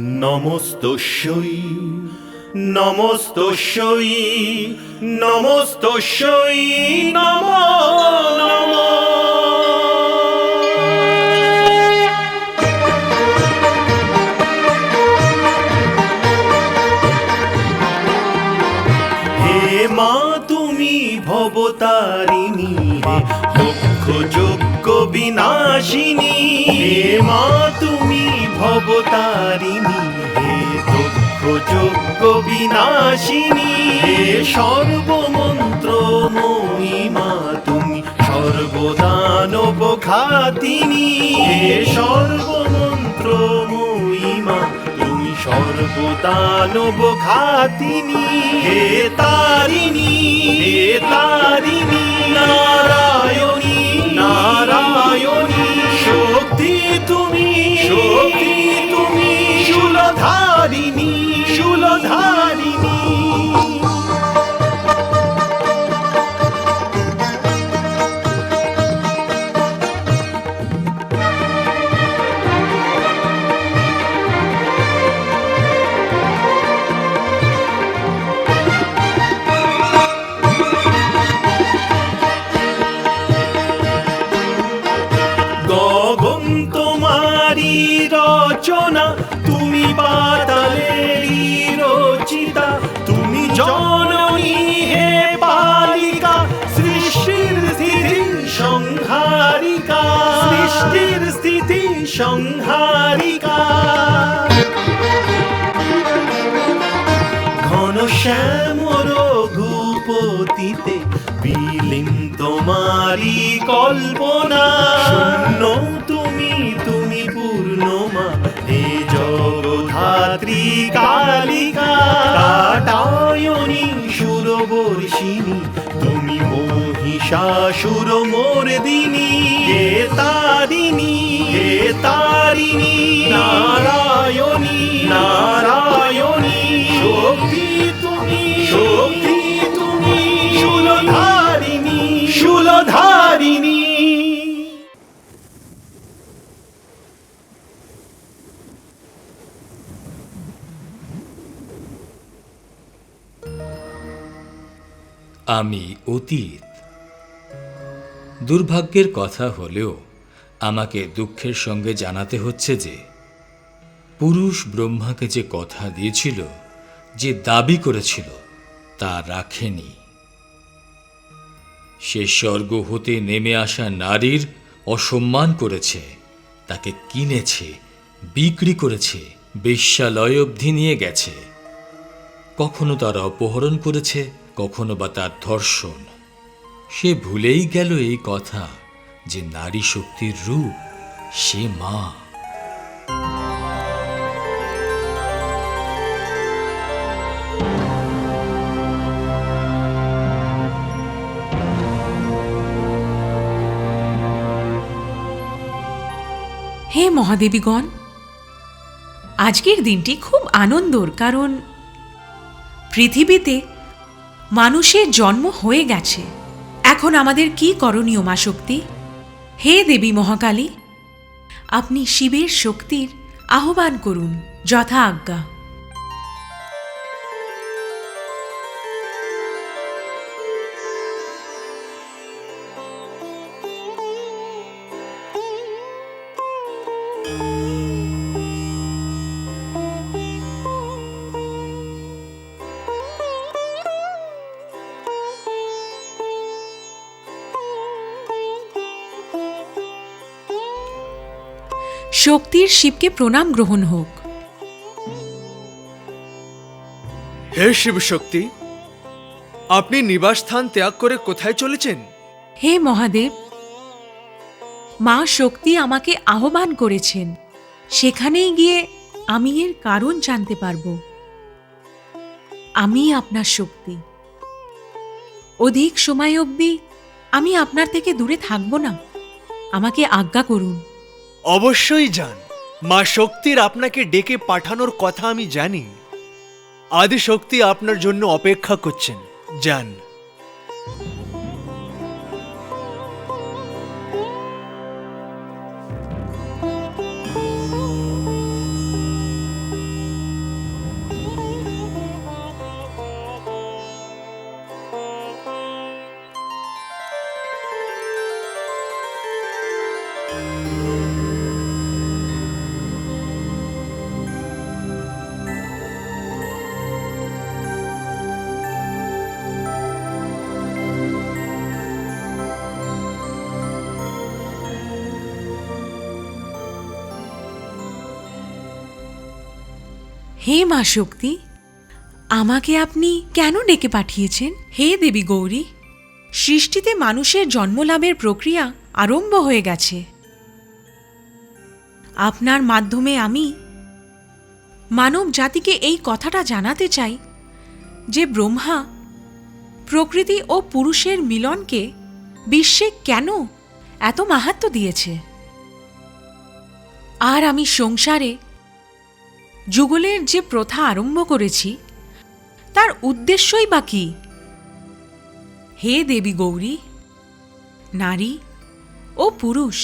নমস্তস্যই নমস্তস্যই নমস্তস্যই, নম নম। হে মা, তুমি ভবতারিণী হে যজ্ঞ বিনাশিনী। হে মা, তুমি ভবতারিণী, হে লক্ষ যজ্ঞ বিনাশিনী, হে সর্বমন্ত্র মহিমা তুমি, সর্বদানব খাতিনী, হে সর্বমন্ত্র মহিমা তুমি, সর্বদানব ঘাতিনী হে তারিণী হে তারিণী, নারায়ণী নারায়ণী তুমি তুমি তোমারি রচনা, তুমি পাতালেরই রচিতা, তুমি জননী হে পালিকা সৃষ্টির স্থিতি সংহারিকা, সৃষ্টির স্থিতি সংহারিকা। ঘন শ্যামর ঘুপতিতে বিলীন তোমারি কল্পনা, শূন্য জগধাত্রী কালিকা কাটায়নী সুরবর্ষিণী তুমি মহিষাসুর মোরদিনী এ তারিণী এ তারিণী নারায়ণী নারায়ণী আমি অতীত। দুর্ভাগ্যের কথা হলেও আমাকে দুঃখের সঙ্গে জানাতে হচ্ছে যে, পুরুষ ব্রহ্মাকে যে কথা দিয়েছিল, যে দাবি করেছিল, তা রাখেনি। সে স্বর্গ হতে নেমে আসা নারীর অসম্মান করেছে, তাকে কিনেছে, বিক্রি করেছে, বেশ্যালয় অবধি নিয়ে গেছে। কখনো তারা অপহরণ করেছে কখনো বা তার ধর্ষণ। সে ভুলেই গেল এই কথা যে নারী শক্তির রূপ সে মা। হে মহাদেবীগণ, আজকের দিনটি খুব আনন্দর, কারণ পৃথিবীতে মানুষের জন্ম হয়ে গেছে। এখন আমাদের কি করণীয়, মা শক্তি? হে দেবী মহাকালী, আপনি শিবের শক্তির আহ্বান করুন, যথা আজ্ঞা। শিবকে প্রণাম গ্রহণ হোক। হে শিবশক্তি আপনি নিবাসস্থান ত্যাগ করে কোথায় চলেছেন? হে মহাদেব মা শক্তি আমাকে আহ্বান করেছেন সেখানেই গিয়ে আমি এর কারণ জানতে পারব। আমি আপনার শক্তি। অধিক সময় অবধি আমি আপনার থেকে দূরে থাকব না। আমাকে আজ্ঞা করুন। অবশ্যই যান। মা শক্তির আপনাকে ডেকে পাঠানোর কথা আমি জানি। আদি শক্তি আপনার জন্য অপেক্ষা করছেন। যান। হে মা শক্তি, আমাকে আপনি কেন ডেকে পাঠিয়েছেন? হে দেবী গৌরী, সৃষ্টিতে মানুষের জন্মলাভের প্রক্রিয়া আরম্ভ হয়ে গেছে। আপনার মাধ্যমে আমি মানব জাতিকে এই কথাটা জানাতে চাই যে ব্রহ্মা প্রকৃতি ও পুরুষের মিলনকে বিশ্বে কেন এত মাহাত্ম্য দিয়েছে? আর আমি সংসারে যুগলের যে প্রথা আরম্ভ করেছি, তার উদ্দেশ্যই বা কি? হে দেবী গৌরী, নারী ও পুরুষ,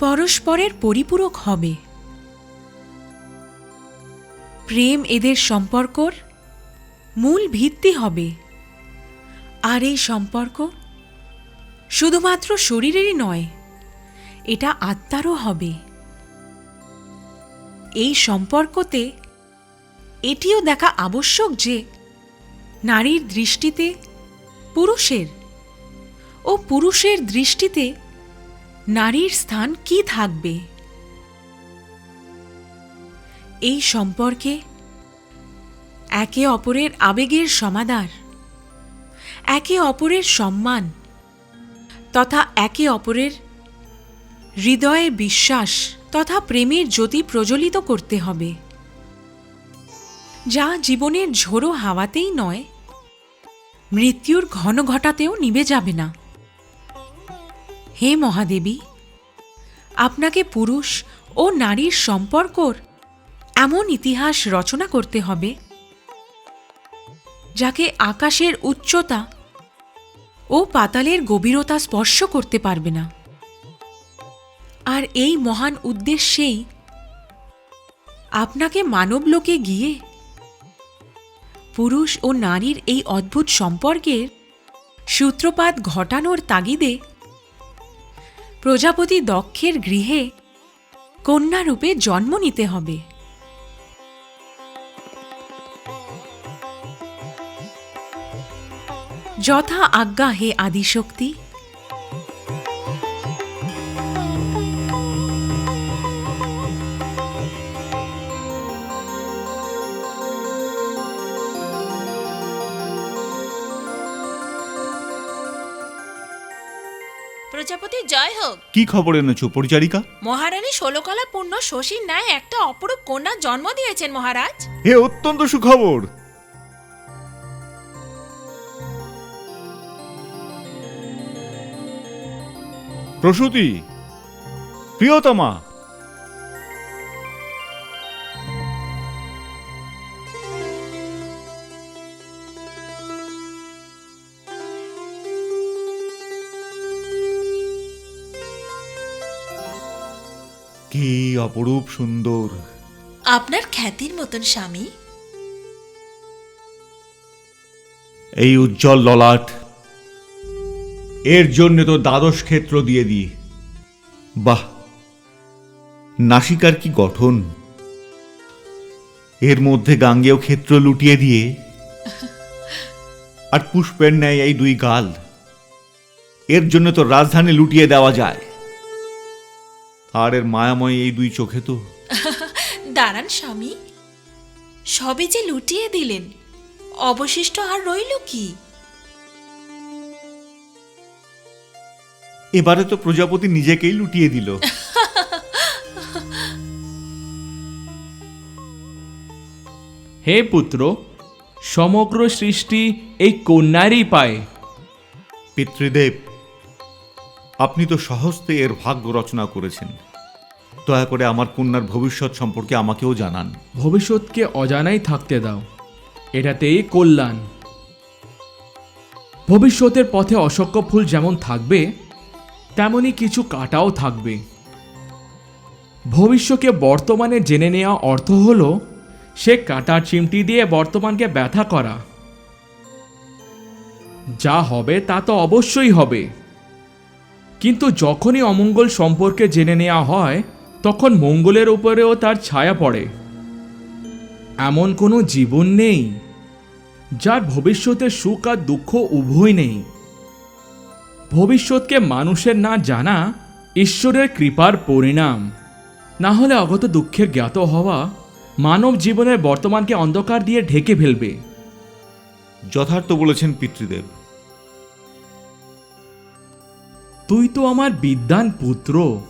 পরস্পরের পরিপূরক হবে। প্রেম এদের সম্পর্কর মূল ভিত্তি হবে। আর এই সম্পর্ক শুধুমাত্র শরীরেরই নয়, এটা আত্মারও হবে। এই সম্পর্কতে এটিও দেখা আবশ্যক যে নারীর দৃষ্টিতে পুরুষের ও পুরুষের দৃষ্টিতে নারীর স্থান কি থাকবে? এই সম্পর্কে একে অপরের আবেগের সমাদার, একে অপরের সম্মান তথা একে অপরের হৃদয়ে বিশ্বাস তথা প্রেমের জ্যোতি প্রজ্বলিত করতে হবে। যা জীবনের ঝোড়ো হাওয়াতেই নয়, মৃত্যুর ঘন ঘটাতেও নিভে যাবে না। হে মহাদেবী, আপনাকে পুরুষ ও নারীর সম্পর্কর এমন ইতিহাস রচনা করতে হবে, যাকে আকাশের উচ্চতা ও পাতালের গভীরতা স্পর্শ করতে পারবে না। আর এই মহান উদ্দেশ্যেই আপনাকে মানবলোকে গিয়ে পুরুষ ও নারীর এই অদ্ভুত সম্পর্কের সূত্রপাত ঘটানোর তাগিদে প্রজাপতি দক্ষের গৃহে কন্যারূপে জন্ম নিতে হবে। যথা আজ্ঞা হে আদিশক্তি। প্রজাপতি জয় হোক। কি খবর এনেছো পরিচারিকা? মহারানী ষোলকলা পূর্ণ শশীর ন্যায় একটা অপরূপ কন্যা জন্ম দিয়েছেন মহারাজ। হে অত্যন্ত সুখবর। প্রসূতি প্রিয়তমা অপরূপ সুন্দর। আপনার খ্যাতির মতন স্বামী। এই উজ্জ্বল ললাট এর জন্য তো দ্বাদশ ক্ষেত্র দিয়ে দিই। বাহ নাসিকার কি গঠন? এর মধ্যে গাঙ্গেয় ক্ষেত্র লুটিয়ে দিয়ে। আর পুষ্পের ন্যায় এই দুই গাল এর জন্য তো রাজধানী লুটিয়ে দেওয়া যায়। আর এর মায়াময় এই দুই চোখে তো। দাঁড়ান স্বামী। সবে যে লুটিয়ে দিলেন অবশিষ্ট আর রইল কি? এবারে তো প্রজাপতি নিজেকেই লুটিয়ে দিল। হে পুত্র সমগ্র সৃষ্টি এই কন্যারই পায়। পিতৃদেব আপনি তো সহস্তে এর ভাগ্য রচনা করেছেন। দয়া করে আমার কন্যার ভবিষ্যৎ সম্পর্কে আমাকেও জানান। ভবিষ্যৎকে অজানাই থাকতে দাও। এটাতেই কল্যাণ। ভবিষ্যতের পথে অশক্য ফুল যেমন থাকবে, তেমনি কিছু কাটাও থাকবে। ভবিষ্যকে বর্তমানে জেনে নেওয়া অর্থ হল, সে কাটার চিমটি দিয়ে বর্তমানকে ব্যথা করা। যা হবে তা তো অবশ্যই হবে। কিন্তু যখনই অমঙ্গল সম্পর্কে জেনে নেওয়া হয়, তখন মঙ্গলের উপরেও তার ছায়া পড়ে। এমন কোনো জীবন নেই, যার ভবিষ্যতে সুখ আর দুঃখ উভয় নেই। ভবিষ্যৎকে মানুষের না জানা ঈশ্বরের কৃপার পরিণাম। না হলে অগত দুঃখের জ্ঞাত হওয়া মানব জীবনের বর্তমানকে অন্ধকার দিয়ে ঢেকে ফেলবে। যথার্থ বলেছেন পিতৃদেব। তুই তো আমার বিদ্যান পুত্র।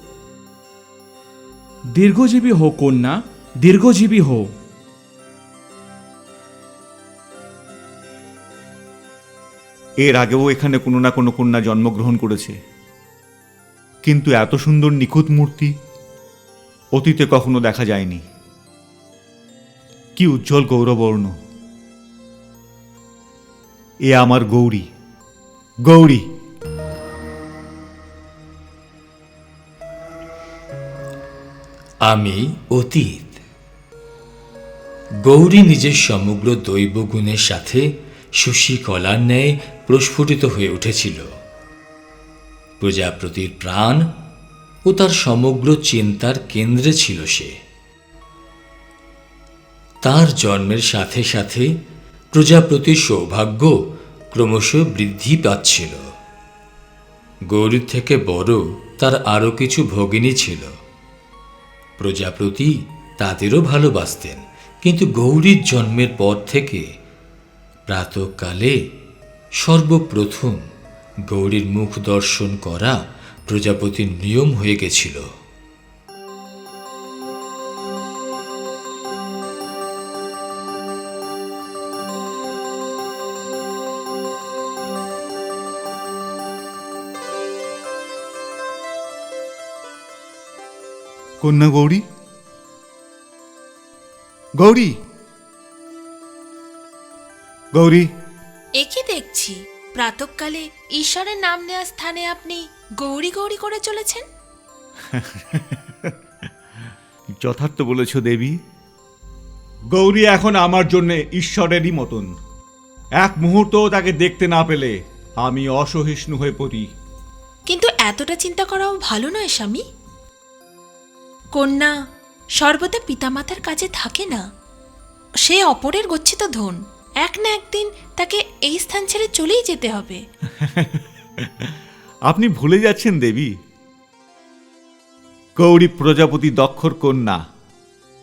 দীর্ঘজীবী হো কন্যা, দীর্ঘজীবী হো এর আগেও এখানে কোনো না কোনো কন্যা জন্মগ্রহণ করেছে। কিন্তু এত সুন্দর নিখুঁত মূর্তি অতীতে কখনো দেখা যায়নি। কি উজ্জ্বল গৌরবর্ণ। এ আমার গৌরী গৌরী। আমি অতীত। গৌরী নিজের সমগ্র দৈব গুণের সাথে শশী কলার ন্যায় প্রস্ফুটিত হয়ে উঠেছিল। প্রজাপতির প্রাণ ও তার সমগ্র চিন্তার কেন্দ্রে ছিল সে। তার জন্মের সাথে সাথে প্রজাপতির সৌভাগ্য ক্রমশ বৃদ্ধি পাচ্ছিল। গৌরীর থেকে বড় তার আরও কিছু ভগিনী ছিল। প্রজাপতি তাদেরও ভালোবাসতেন, কিন্তু গৌরীর জন্মের পর থেকে প্রাতকালে সর্বপ্রথম গৌরীর মুখ দর্শন করা প্রজাপতির নিয়ম হয়ে গেছিল। কন্যা গৌরী? গৌরী? গৌরী? একই দেখছি। প্রাতকালে ঈশ্বরের নাম নেওয়ার স্থানে আপনি গৌরী গৌরী করে চলেছেন? যথার্থ বলেছ দেবী। গৌরী এখন আমার জন্য ঈশ্বরেরই মতন। এক মুহূর্ত তাকে দেখতে না পেলে আমি অসহিষ্ণু হয়ে পড়ি। কিন্তু এতটা চিন্তা করাও ভালো নয় স্বামী। কন্যা সর্বদা পিতামাতার কাছে থাকে না। সে অপরের গচ্ছিত ধন। এক না একদিন তাকে এই স্থান ছেড়ে চলেই যেতে হবে। আপনি ভুলে যাচ্ছেন, দেবী। গৌরী প্রজাপতি দক্ষর কন্যা।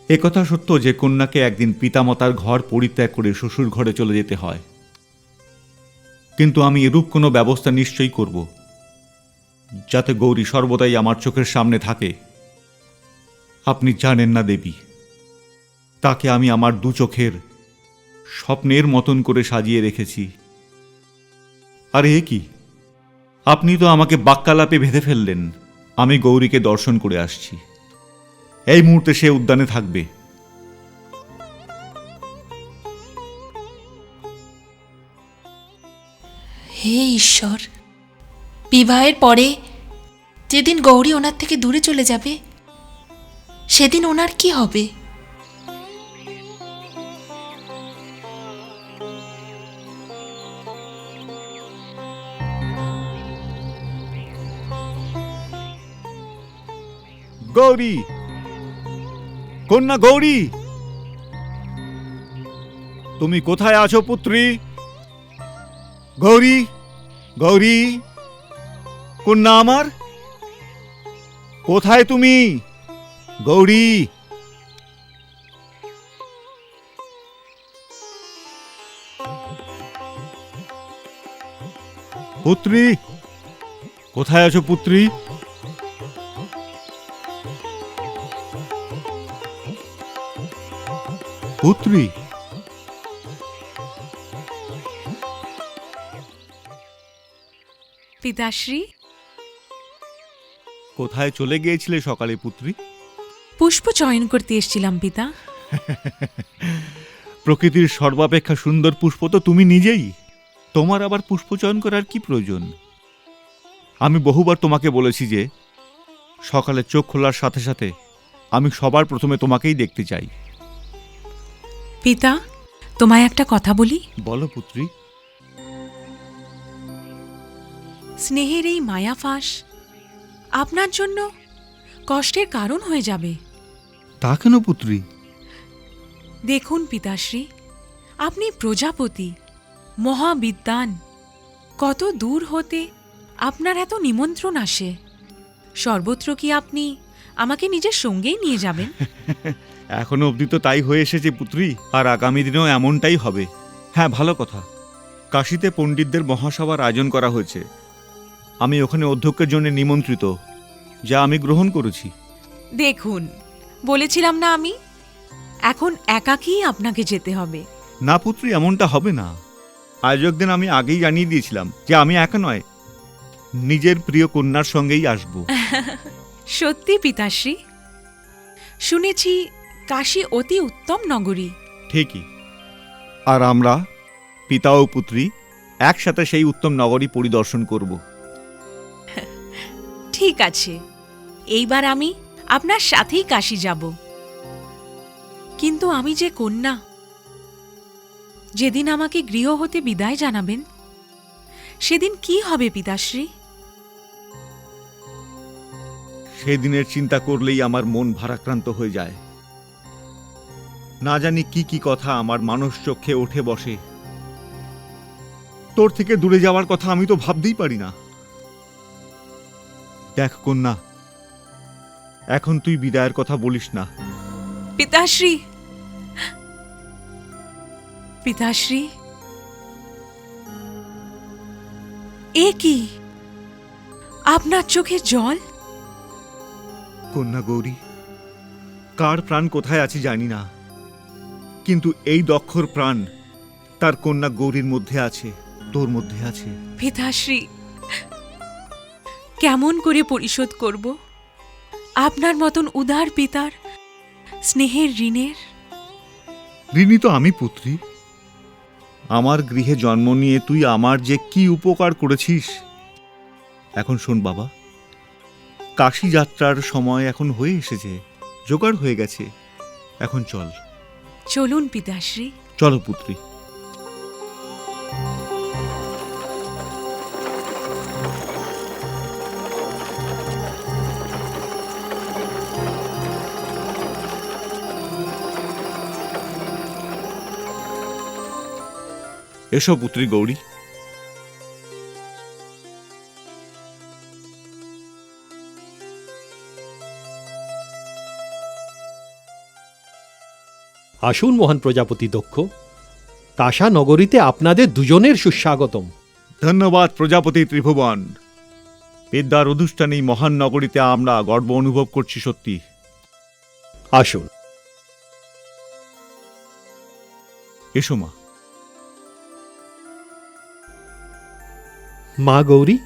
একথা সত্য যে কন্যাকে একদিন পিতামাতার ঘর পরিত্যাগ করে শ্বশুর ঘরে চলে যেতে হয়। কিন্তু আমি এরূপ কোনো ব্যবস্থা নিশ্চয়ই করব, যাতে গৌরী সর্বদাই আমার চোখের সামনে থাকে। আপনি জানেন না, দেবী। তাকে আমি আমার দু চোখের স্বপ্নের মতন করে সাজিয়ে রেখেছি। আরে, এ কি? আপনি তো আমাকে বাক্যালাপে ভেদে ফেললেন। আমি গৌরীকে দর্শন করে আসছি। এই মুহূর্তে সে উদ্যানে থাকবে। হে ঈশ্বর, বিবাহের পরে যেদিন গৌরী ওনার থেকে দূরে চলে যাবে সেদিন ওনার কি হবে? গৌরী। কন্যা গৌরী। তুমি কোথায় আছো পুত্রী? গৌরী গৌরী। কন্যা আমার, কোথায় তুমি? গৌরী। পুত্রী কোথায় আছো পুত্রী? পুত্রী। পিতাশ্রী। কোথায় চলে গিয়েছিলে সকালে পুত্রী? পুষ্প চয়ন করতে এসেছিলাম পিতা। প্রকৃতির সর্বাপেক্ষা সুন্দর পুষ্প তো তুমি নিজেই। তোমার আবার পুষ্প চয়ন করার কি প্রয়োজন? আমি বহুবার তোমাকে বলেছি যে সকালে চোখ খোলার সাথে সাথে আমি সবার প্রথমে তোমাকেই দেখতে চাই। পিতা তোমায় একটা কথা বলি? বলো পুত্রী। স্নেহের এই মায়াফাঁস আপনার জন্য কষ্টের কারণ হয়ে যাবে। তা কেন পুত্রী? দেখুন পিতাশ্রী আপনি প্রজাপতি মহাবিদ্যান কত দূর হতে আপনার এত নিমন্ত্রণ আসে। সর্বত্র কি আপনি আমাকে নিজের সঙ্গেই নিয়ে যাবেন? এখনও অবধি তো তাই হয়ে এসেছে পুত্রী আর আগামী দিনেও এমনটাই হবে। হ্যাঁ ভালো কথা। কাশিতে পণ্ডিতদের মহাসভার আয়োজন করা হয়েছে। আমি ওখানে অধ্যক্ষের জন্য নিমন্ত্রিত যা আমি গ্রহণ করেছি। দেখুন বলেছিলাম না আমি? এখন একাকী আপনাকে যেতে হবে। না পুত্রী এমনটা হবে না। আয়োজকদের আমি আগেই জানিয়ে দিয়েছিলাম যে আমি একা নয় নিজের প্রিয় কন্যার সঙ্গেই আসব। সত্যি পিতাশ্রী। শুনেছি কাশী অতি উত্তম নগরী। ঠিকই। আর আমরা পিতা ও পুত্রী একসাথে সেই উত্তম নগরী পরিদর্শন করব। ঠিক আছে। এইবার আমি আপনার সাথেই কাশি যাব। কিন্তু আমি যে কন্যা, যেদিন আমাকে গৃহ হতে বিদায় জানাবেন, সেদিন কি হবে পিতাশ্রী? সেদিনের চিন্তা করলেই আমার মন ভারাক্রান্ত হয়ে যায়। না জানি কি কি কথা আমার মানুষ চোখে ওঠে বসে। তোর থেকে দূরে যাওয়ার কথা আমি তো ভাবতেই পারি না। দেখ কন্যা এখন তুই বিদায়ের কথা বলিস না। পিতাশ্রী। পিতাশ্রী। এ কি? আপনার চোখে জল? কন্যা গৌরী কার প্রাণ কোথায় আছে জানি না। কিন্তু এই দক্ষর প্রাণ তার কন্যা গৌরীর মধ্যে আছে তোর মধ্যে আছে। পিতাশ্রী কেমন করে পরিশোধ করব? আপনার মতন উদার পিতার স্নেহের ঋণের? ঋণী তো আমি পুত্রী। আমার গৃহে জন্ম নিয়ে তুই আমার যে কি উপকার করেছিস? এখন শোন বাবা কাশী যাত্রার সময় এখন হয়ে এসেছে জোগাড় হয়ে গেছে। এখন চল। চলুন পিতাশ্রী। চলো পুত্রী। এসো পুত্রী গৌরী। আসুন মহান প্রজাপতি দক্ষ কাশা নগরীতে আপনাদের দুজনের সুস্বাগতম। ধন্যবাদ প্রজাপতি ত্রিভুবন। বিদ্যার অনুষ্ঠানে এই মহান নগরীতে আমরা গর্ব অনুভব করছি সত্যি। আসুন। এসো মা। মা গৌরী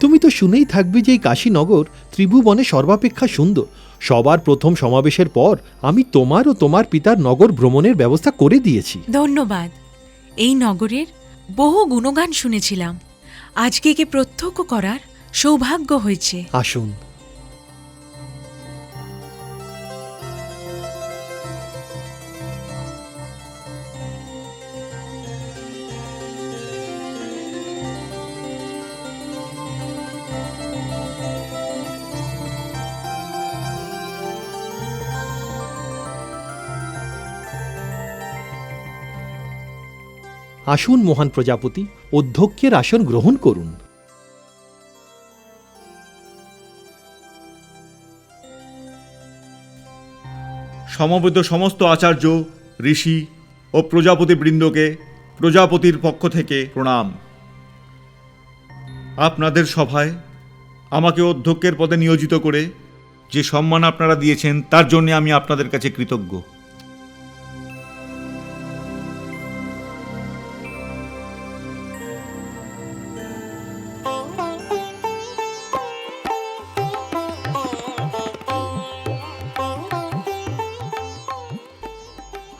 তুমি তো শুনেই থাকবে যে এই কাশীনগর ত্রিভুবনে সর্বাপেক্ষা সুন্দর। সবার প্রথম সমাবেশের পর আমি তোমার ও তোমার পিতার নগর ভ্রমণের ব্যবস্থা করে দিয়েছি। ধন্যবাদ। এই নগরের বহু গুণগান শুনেছিলাম। আজকে একে প্রত্যক্ষ করার সৌভাগ্য হয়েছে। আসুন। আসুন মহান প্রজাপতি, অধ্যক্ষের আসন গ্রহণ করুন। সমবেত সমস্ত আচার্য, ঋষি ও প্রজাপতি বৃন্দকে প্রজাপতির পক্ষ থেকে প্রণাম। আপনাদের সভায় আমাকে অধ্যক্ষের পদে নিয়োজিত করে যে সম্মান আপনারা দিয়েছেন, তার জন্য আমি আপনাদের কাছে কৃতজ্ঞ।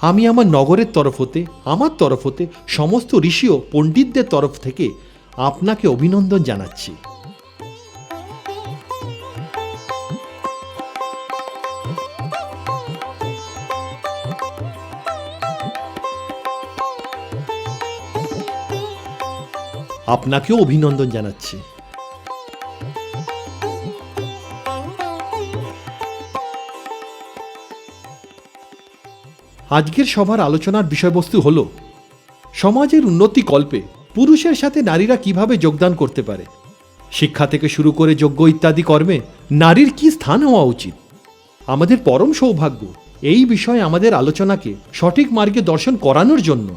আমি আমার নগরের তরফ হতে, আমার তরফ হতে, সমস্ত ঋষি ও পণ্ডিতদের তরফ থেকে আপনাকে অভিনন্দন জানাচ্ছি। আপনাকেও অভিনন্দন জানাচ্ছি। আজকের সভার আলোচনার বিষয়বস্তু হল, সমাজের উন্নতি কল্পে পুরুষের সাথে নারীরা কীভাবে যোগদান করতে পারে, শিক্ষা থেকে শুরু করে যোগ্য ইত্যাদি কর্মে নারীর কি স্থান হওয়া উচিত? আমাদের পরম সৌভাগ্য এই বিষয়ে আমাদের আলোচনাকে সঠিক মার্গে দর্শন করানোর জন্য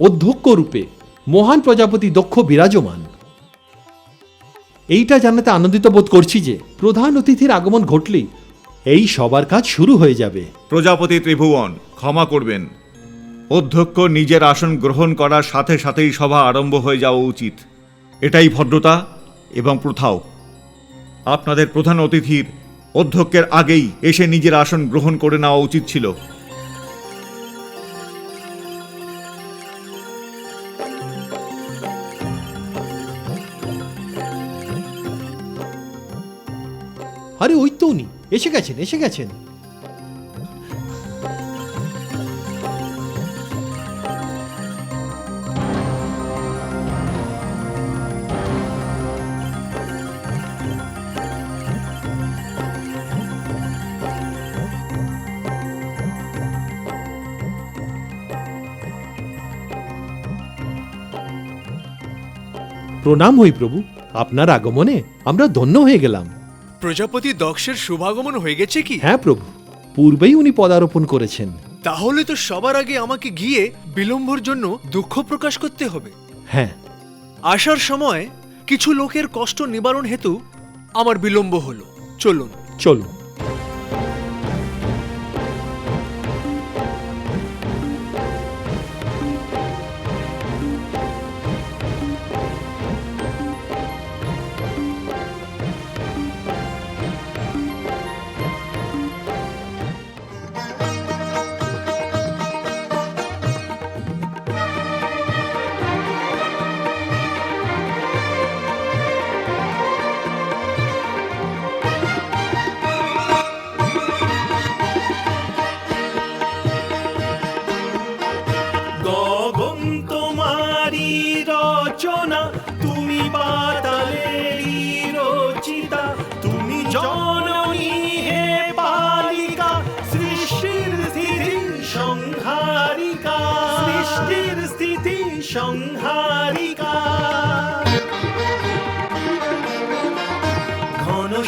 অধ্যক্ষ রূপে মহান প্রজাপতি দক্ষ বিরাজমান। এইটা জানাতে আনন্দিত বোধ করছি যে প্রধান অতিথির আগমন ঘটলেই এই সবার কাজ শুরু হয়ে যাবে। প্রজাপতি ত্রিভুবন ক্ষমা করবেন। অধ্যক্ষ নিজের আসন গ্রহণ করার সাথে সাথেই সভা আরম্ভ হয়ে যাওয়া উচিত। এটাই ভদ্রতা এবং প্রথাও। আপনাদের প্রধান অতিথির অধ্যক্ষের আগেই এসে নিজের আসন গ্রহণ করে নেওয়া উচিত ছিল। আরে ওই তো উনি। এসে গেছেন এসে গেছেন। প্রণাম হই প্রভু আপনার আগমনে আমরা ধন্য হয়ে গেলাম। প্রজাপতি দক্ষের শুভাগমন হয়ে গেছে কি? হ্যাঁ প্রভু পূর্বেই উনি পদারোপণ করেছেন। তাহলে তো সবার আগে আমাকে গিয়ে বিলম্বর জন্য দুঃখ প্রকাশ করতে হবে। হ্যাঁ। আসার সময় কিছু লোকের কষ্ট নিবারণ হেতু আমার বিলম্ব হলো। চলুন। চলুন।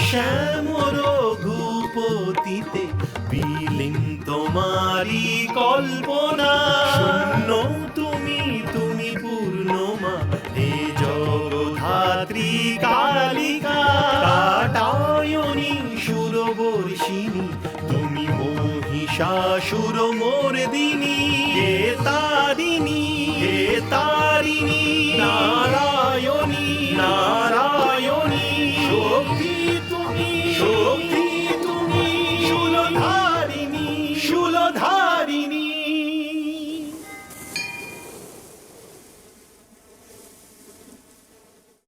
শ্যাম রঘুপতিতে বিলীন তোমারি কল্পনা। শূন্য